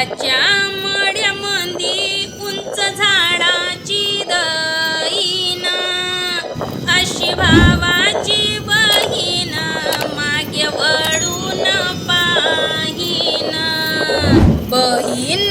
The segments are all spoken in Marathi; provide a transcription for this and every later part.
त्याच्या मड्यामंदी उंच झाडाची दईना अशी भावाची बहीण मागे वळून पाहीन. बहीण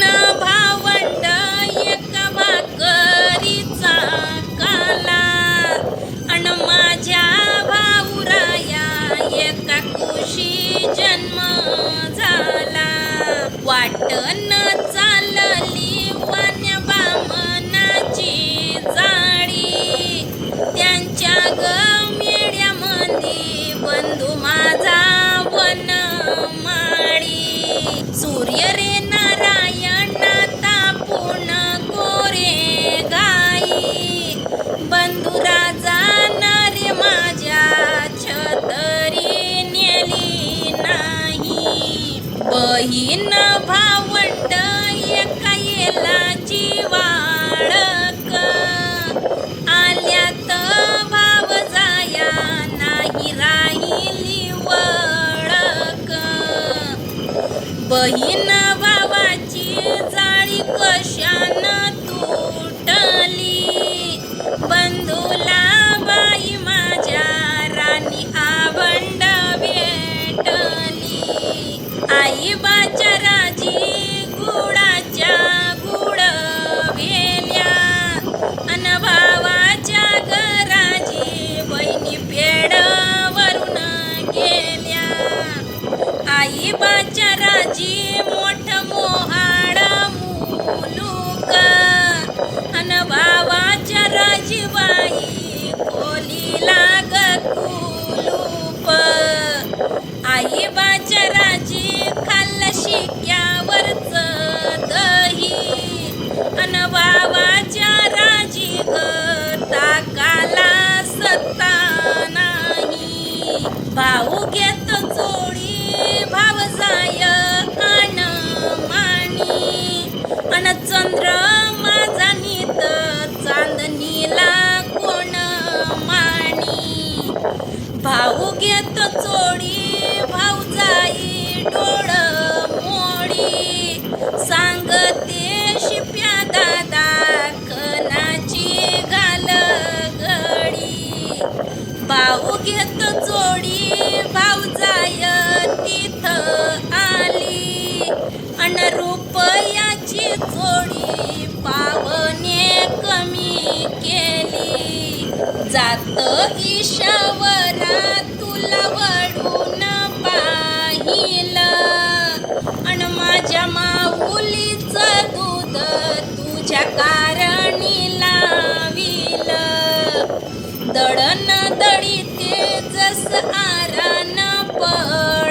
बहीण भावंड एका येलाची आल्या आल्यात भाव जाया नाही राहिली वळक. बहीण भावाची जाळी कशान साईबाच्या राजी मोठ मोहाड मुलुक. अन भावाच्या राजी बाई खोलीला कुलूप. आई जाई मोडी. सांगते शिप्या दादा कनाची घाल घडी. भाऊ घेत जोडी भाऊ जाय तिथ आली. अन रुपयाची जोडी पावने कमी केली. जात ईशावरा दळण दळीते जस आरान पळ.